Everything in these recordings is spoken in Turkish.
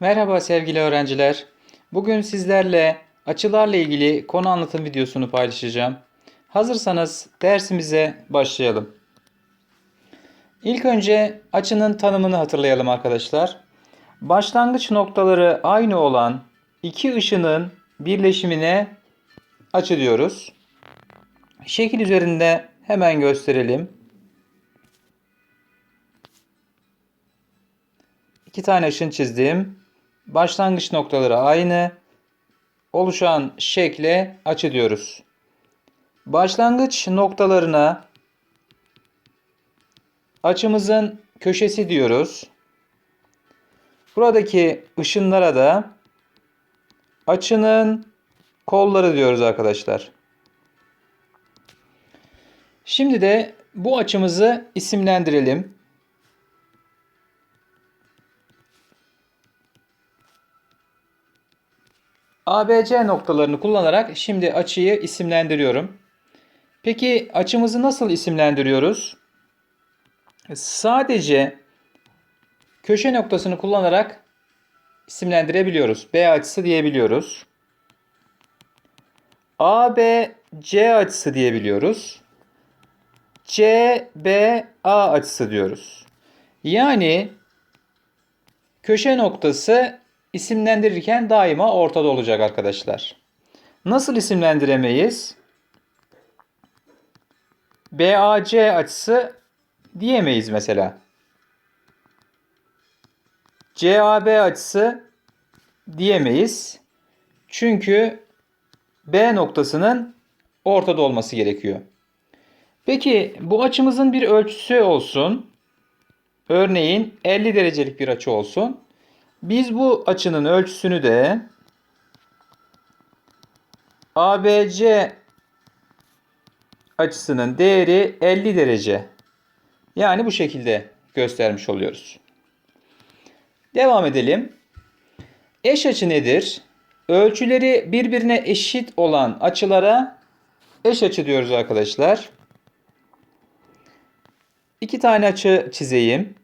Merhaba sevgili öğrenciler. Bugün sizlerle açılarla ilgili konu anlatım videosunu paylaşacağım. Hazırsanız dersimize başlayalım. İlk önce açının tanımını hatırlayalım arkadaşlar. Başlangıç noktaları aynı olan iki ışının birleşimine açı diyoruz. Şekil üzerinde hemen gösterelim. İki tane ışın çizdim. Başlangıç noktaları aynı. Oluşan şekle açı diyoruz. Başlangıç noktalarına açımızın köşesi diyoruz. Buradaki ışınlara da açının kolları diyoruz arkadaşlar. Şimdi de bu açımızı isimlendirelim. ABC noktalarını kullanarak şimdi açıyı isimlendiriyorum. Peki açımızı nasıl isimlendiriyoruz? Sadece köşe noktasını kullanarak isimlendirebiliyoruz. B açısı diyebiliyoruz. ABC açısı diyebiliyoruz. CBA açısı diyoruz. Yani köşe noktası isimlendirirken daima ortada olacak arkadaşlar. Nasıl isimlendiremeyiz? BAC açısı diyemeyiz mesela. CAB açısı diyemeyiz. Çünkü B noktasının ortada olması gerekiyor. Peki bu açımızın bir ölçüsü olsun. Örneğin 50 derecelik bir açı olsun. Biz bu açının ölçüsünü de ABC açısının değeri 50 derece. Yani bu şekilde göstermiş oluyoruz. Devam edelim. Eş açı nedir? Ölçüleri birbirine eşit olan açılara eş açı diyoruz arkadaşlar. İki tane açı çizeyim.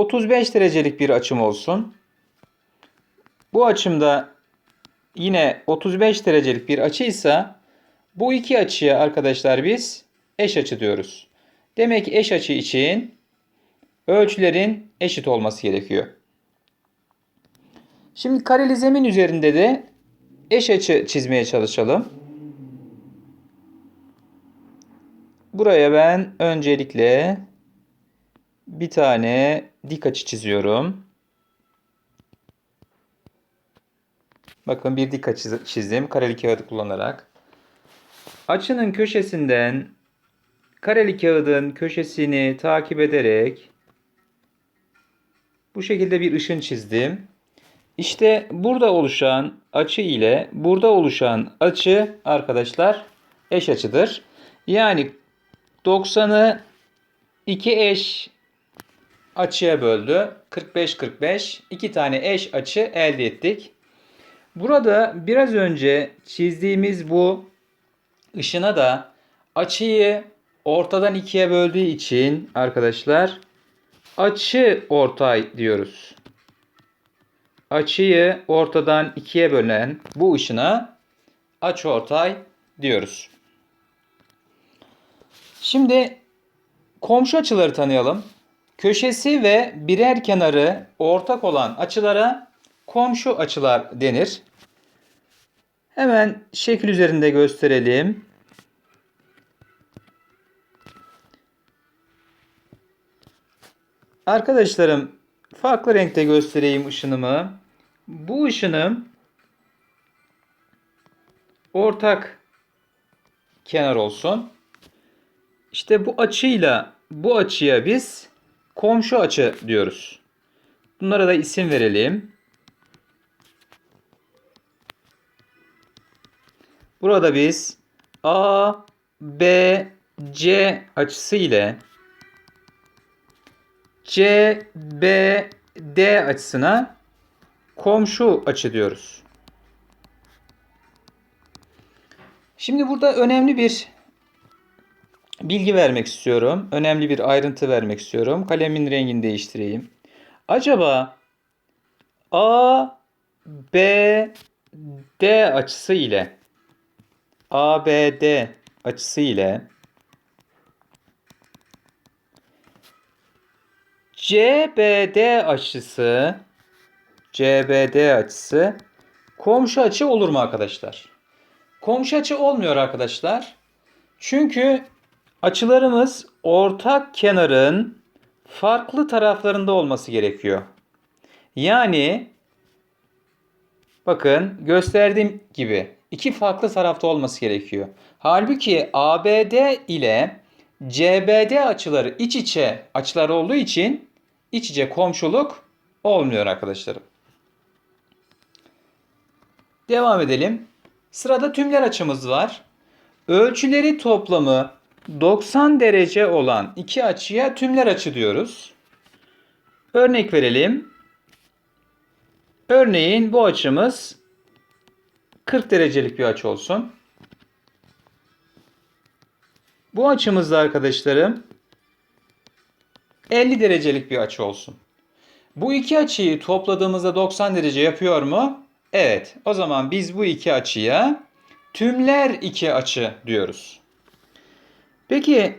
...35 derecelik bir açım olsun. Bu açımda yine 35 derecelik bir açıysa bu iki açıya arkadaşlar biz eş açı diyoruz. Demek ki eş açı için ölçülerin eşit olması gerekiyor. Şimdi kareli zemin üzerinde de eş açı çizmeye çalışalım. Buraya ben öncelikle bir tane dik açı çiziyorum. Bakın bir dik açı çizdim kareli kağıdı kullanarak. Açının köşesinden kareli kağıdın köşesini takip ederek bu şekilde bir ışın çizdim. İşte burada oluşan açı ile burada oluşan açı arkadaşlar eş açıdır. Yani 90'ı 2 eş açıya böldü. 45 45 iki tane eş açı elde ettik. Burada biraz önce çizdiğimiz bu ışına da açıyı ortadan ikiye böldüğü için arkadaşlar açı ortay diyoruz. Açıyı ortadan ikiye bölen bu ışına açı ortay diyoruz. Şimdi komşu açıları tanıyalım. Köşesi ve birer kenarı ortak olan açılara komşu açılar denir. Hemen şekil üzerinde gösterelim. Arkadaşlarım farklı renkte göstereyim ışınımı. Bu ışınım ortak kenar olsun. İşte bu açıyla bu açıya biz komşu açı diyoruz. Bunlara da isim verelim. Burada biz A, B, C açısı ile C, B, D açısına komşu açı diyoruz. Şimdi burada önemli bir bilgi vermek istiyorum. Önemli bir ayrıntı vermek istiyorum. Kalemin rengini değiştireyim. Acaba A, B, D açısı ile ABD açısı ile CBD açısı CBD açısı komşu açı olur mu arkadaşlar? Komşu açı olmuyor arkadaşlar. Çünkü açılarımız ortak kenarın farklı taraflarında olması gerekiyor. Yani bakın gösterdiğim gibi iki farklı tarafta olması gerekiyor. Halbuki ABD ile CBD açıları iç içe açılar olduğu için iç içe komşuluk olmuyor arkadaşlarım. Devam edelim. Sırada tümler açımız var. Ölçüleri toplamı 90 derece olan iki açıya tümler açı diyoruz. Örnek verelim. Örneğin bu açımız 40 derecelik bir açı olsun. Bu açımızda arkadaşlarım 50 derecelik bir açı olsun. Bu iki açıyı topladığımızda 90 derece yapıyor mu? Evet. O zaman biz bu iki açıya tümler iki açı diyoruz. Peki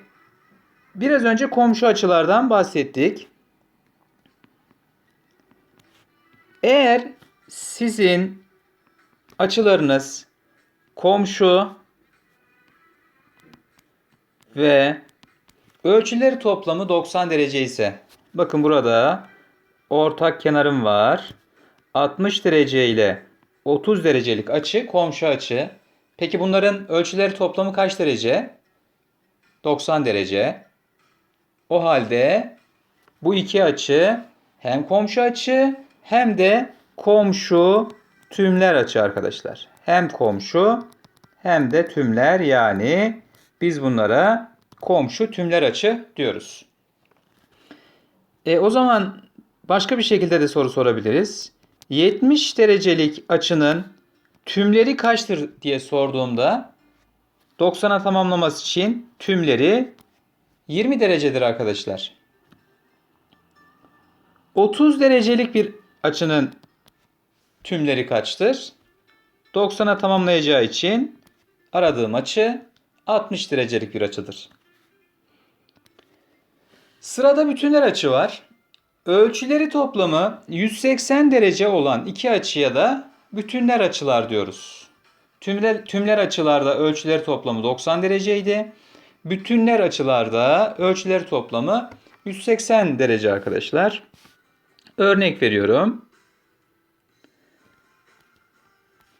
biraz önce komşu açılardan bahsettik. Eğer sizin açılarınız komşu ve ölçüleri toplamı 90 derece ise bakın burada ortak kenarım var. 60 derece ile 30 derecelik açı komşu açı. Peki bunların ölçüleri toplamı kaç derece? 90 derece. O halde bu iki açı hem komşu açı hem de komşu tümler açı arkadaşlar. Hem komşu hem de tümler yani biz bunlara komşu tümler açı diyoruz. E, o zaman başka bir şekilde de soru sorabiliriz. 70 derecelik açının tümleri kaçtır diye sorduğumda 90'a tamamlaması için tümleri 20 derecedir arkadaşlar. 30 derecelik bir açının tümleri kaçtır? 90'a tamamlayacağı için aradığım açı 60 derecelik bir açıdır. Sırada bütünler açı var. Ölçüleri toplamı 180 derece olan iki açıya da bütünler açılar diyoruz. Tümler, tümler açılarda ölçüleri toplamı 90 dereceydi. Bütünler açılarda ölçüleri toplamı 180 derece arkadaşlar. Örnek veriyorum.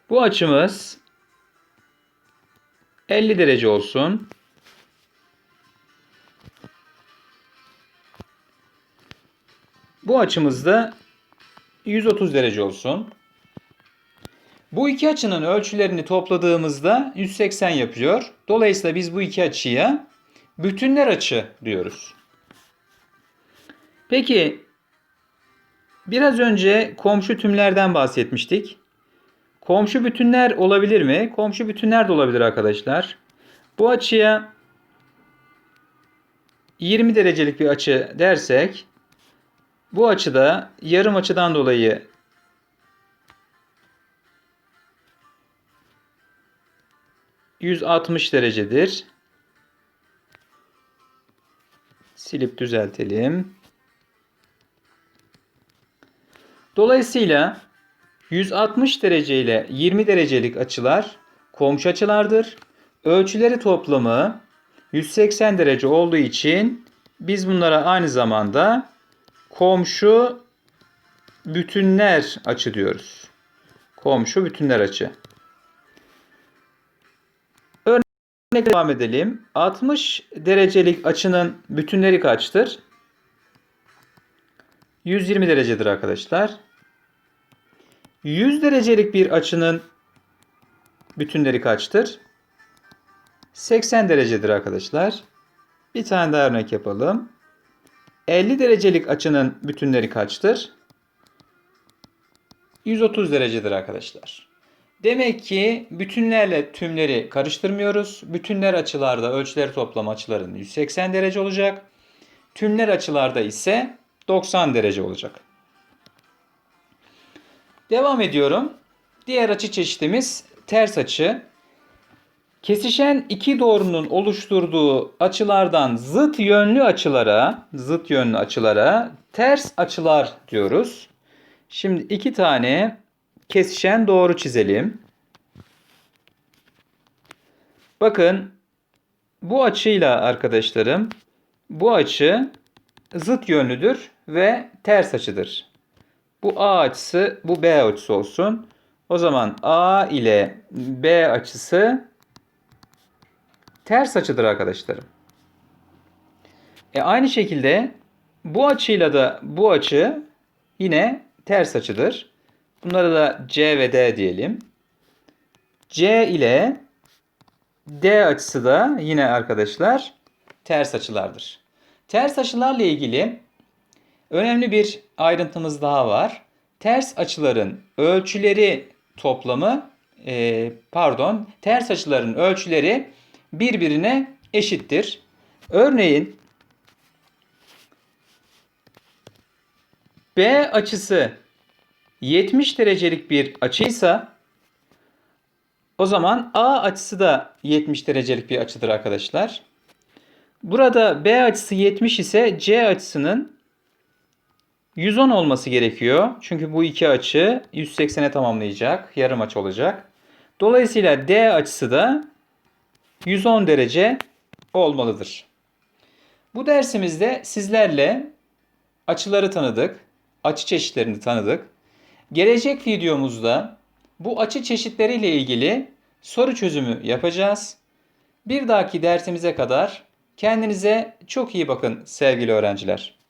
Bu açımız 50 derece olsun. Bu açımızda 130 derece olsun. Bu iki açının ölçülerini topladığımızda 180 yapıyor. Dolayısıyla biz bu iki açıya bütünler açı diyoruz. Peki biraz önce komşu tümlerden bahsetmiştik. Komşu bütünler olabilir mi? Komşu bütünler de olabilir arkadaşlar. Bu açıya 20 derecelik bir açı dersek bu açıda yarım açıdan dolayı ...160 derecedir. Silip düzeltelim. Dolayısıyla 160 derece ile 20 derecelik açılar komşu açılardır. Ölçüleri toplamı 180 derece olduğu için biz bunlara aynı zamanda komşu bütünler açı diyoruz. Komşu bütünler açı. Devam edelim. 60 derecelik açının bütünleri kaçtır? 120 derecedir arkadaşlar. 100 derecelik bir açının bütünleri kaçtır? 80 derecedir arkadaşlar. Bir tane daha örnek yapalım. 50 derecelik açının bütünleri kaçtır? 130 derecedir arkadaşlar. Demek ki bütünlerle tümleri karıştırmıyoruz. Bütünler açılarda ölçüleri toplam açıların 180 derece olacak. Tümler açılarda ise 90 derece olacak. Devam ediyorum. Diğer açı çeşitimiz ters açı. Kesişen iki doğrunun oluşturduğu açılardan zıt yönlü açılara, zıt yönlü açılara ters açılar diyoruz. Şimdi iki tane kesişen doğru çizelim. Bakın bu açıyla arkadaşlarım bu açı zıt yönlüdür ve ters açıdır. Bu A açısı bu B açısı olsun. O zaman A ile B açısı ters açıdır arkadaşlarım. E aynı şekilde bu açıyla da bu açı yine ters açıdır. Bunlara da C ve D diyelim. C ile D açısı da yine arkadaşlar ters açılardır. Ters açılarla ilgili önemli bir ayrıntımız daha var. Ters açıların ölçüleri toplamı e, pardon ters açıların ölçüleri birbirine eşittir. Örneğin B açısı 70 derecelik bir açıysa o zaman A açısı da 70 derecelik bir açıdır arkadaşlar. Burada B açısı 70 ise C açısının 110 olması gerekiyor. Çünkü bu iki açı 180'e tamamlayacak. Yarım açı olacak. Dolayısıyla D açısı da 110 derece olmalıdır. Bu dersimizde sizlerle açıları tanıdık, açı çeşitlerini tanıdık. Gelecek videomuzda bu açı çeşitleriyle ilgili soru çözümü yapacağız. Bir dahaki dersimize kadar kendinize çok iyi bakın sevgili öğrenciler.